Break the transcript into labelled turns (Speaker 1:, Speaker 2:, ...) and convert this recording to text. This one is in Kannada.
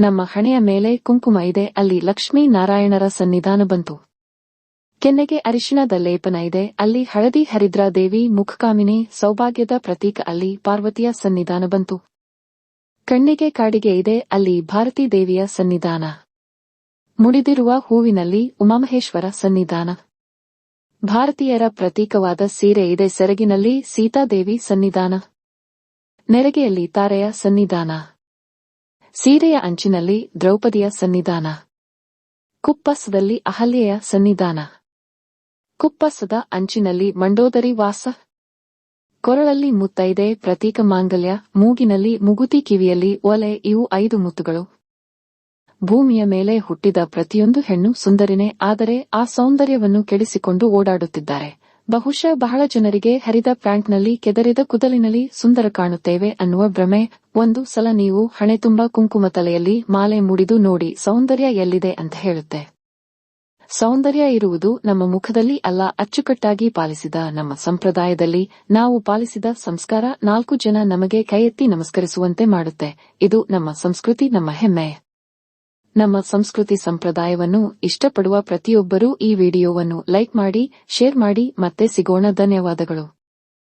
Speaker 1: ನಮ್ಮ ಹಣೆಯ ಮೇಲೆ ಕುಂಕುಮ ಇದೆ, ಅಲ್ಲಿ ಲಕ್ಷ್ಮೀ ನಾರಾಯಣರ ಸನ್ನಿಧಾನ ಬಂತು. ಕೆನ್ನೆಗೆ ಅರಿಶಿಣದ ಲೇಪನ ಇದೆ, ಅಲ್ಲಿ ಹಳದಿ ಹರಿದ್ರಾ ದೇವಿ ಮುಖಕಾಮಿನಿ ಸೌಭಾಗ್ಯದ ಪ್ರತೀಕ, ಅಲ್ಲಿ ಪಾರ್ವತಿಯ ಸನ್ನಿಧಾನ ಬಂತು. ಕಣ್ಣಿಗೆ ಕಾಡಿಗೆ ಇದೆ, ಅಲ್ಲಿ ಭಾರತೀ ದೇವಿಯ ಸನ್ನಿಧಾನ. ಮುಡಿದಿರುವ ಹೂವಿನಲ್ಲಿ ಉಮಾಮಹೇಶ್ವರ ಸನ್ನಿಧಾನ. ಭಾರತೀಯರ ಪ್ರತೀಕವಾದ ಸೀರೆ ಇದೆ, ಸೆರಗಿನಲ್ಲಿ ಸೀತಾದೇವಿ ಸನ್ನಿಧಾನ. ನೆರಗೆಯಲ್ಲಿ ತಾರೆಯ ಸನ್ನಿಧಾನ. ಸೀರೆಯ ಅಂಚಿನಲ್ಲಿ ದ್ರೌಪದಿಯ ಸನ್ನಿಧಾನ. ಕುಪ್ಪಸದಲ್ಲಿ ಅಹಲ್ಯೆಯ ಸನ್ನಿಧಾನ. ಕುಪ್ಪಸದ ಅಂಚಿನಲ್ಲಿ ಮಂಡೋದರಿ ವಾಸ. ಕೊರಳಲ್ಲಿ ಮುತ್ತೈದೆ, ಪ್ರತೀಕ ಮಾಂಗಲ್ಯ, ಮೂಗಿನಲ್ಲಿ ಮುಗುತಿ ಕಿವಿಯಲ್ಲಿ ಒಲೆ, ಇವು ಐದು ಮುತ್ತುಗಳು. ಭೂಮಿಯ ಮೇಲೆ ಹುಟ್ಟಿದ ಪ್ರತಿಯೊಂದು ಹೆಣ್ಣು ಸುಂದರಿನೇ, ಆದರೆ ಆ ಸೌಂದರ್ಯವನ್ನು ಕೆಡಿಸಿಕೊಂಡು ಓಡಾಡುತ್ತಿದ್ದಾರೆ. ಬಹುಶಃ ಬಹಳ ಜನರಿಗೆ ಹರಿದ ಪ್ಯಾಂಟ್ನಲ್ಲಿ ಕೆದರಿದ ಕುದಲಿನಲ್ಲಿ ಸುಂದರ ಕಾಣುತ್ತೇವೆ ಅನ್ನುವ ಭ್ರಮೆ. ಒಂದು ಸಲ ನೀವು ಹಣೆ ತುಂಬಾ ಕುಂಕುಮ ತಲೆಯಲ್ಲಿ ಮಾಲೆ ಮುಡಿದು ನೋಡಿ ಸೌಂದರ್ಯ ಎಲ್ಲಿದೆ ಅಂತ ಹೇಳುತ್ತೆ. ಸೌಂದರ್ಯ ಇರುವುದು ನಮ್ಮ ಮುಖದಲ್ಲಿ ಅಲ್ಲ, ಅಚ್ಚುಕಟ್ಟಾಗಿ ಪಾಲಿಸಿದ ನಮ್ಮ ಸಂಪ್ರದಾಯದಲ್ಲಿ. ನಾವು ಪಾಲಿಸಿದ ಸಂಸ್ಕಾರ ನಾಲ್ಕು ಜನ ನಮಗೆ ಕೈಯೆತ್ತಿ ನಮಸ್ಕರಿಸುವಂತೆ ಮಾಡುತ್ತೆ. ಇದು ನಮ್ಮ ಸಂಸ್ಕೃತಿ, ನಮ್ಮ ಹೆಮ್ಮೆ. ನಮ್ಮ ಸಂಸ್ಕೃತಿ ಸಂಪ್ರದಾಯವನ್ನು ಇಷ್ಟಪಡುವ ಪ್ರತಿಯೊಬ್ಬರೂ ಈ ವಿಡಿಯೋವನ್ನು ಲೈಕ್ ಮಾಡಿ ಶೇರ್ ಮಾಡಿ ಮತ್ತೆ ಸಿಗೋಣ. ಧನ್ಯವಾದಗಳು.